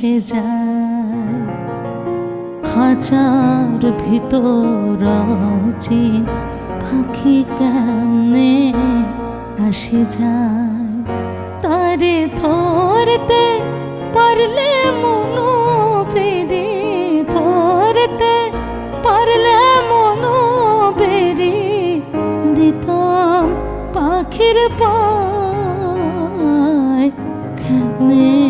মিশে যায়। খাঁচার ভিতর পাখি কেমনে আসে যায়? তারে ধরতে পারলে মনো বেরি, ধরতে পারলে মনো বেরে, দিতাম পাখির পায় খেনে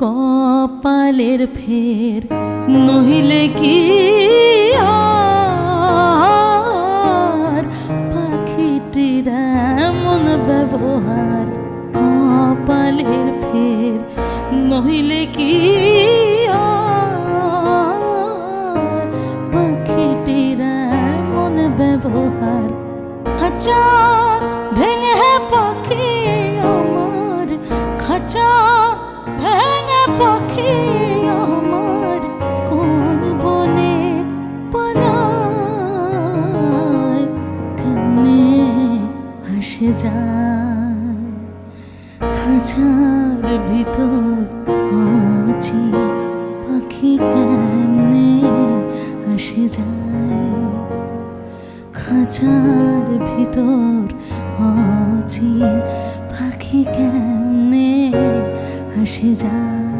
কপালের ফের নহিলে কি আর? পাখিটির এমন ব্যবহার কপালের ফের নহিলে কি আর? পাখিটির এমন ব্যবহার খাঁচা ভেঙে পাখি আমার, খাঁচা ভেঙে পাখি আমার কোন বনে পালায়, কেমনে হাসে ভিতর পাখি হাসে যায়। ভিতর পাখি কেমনে হাসে যায়।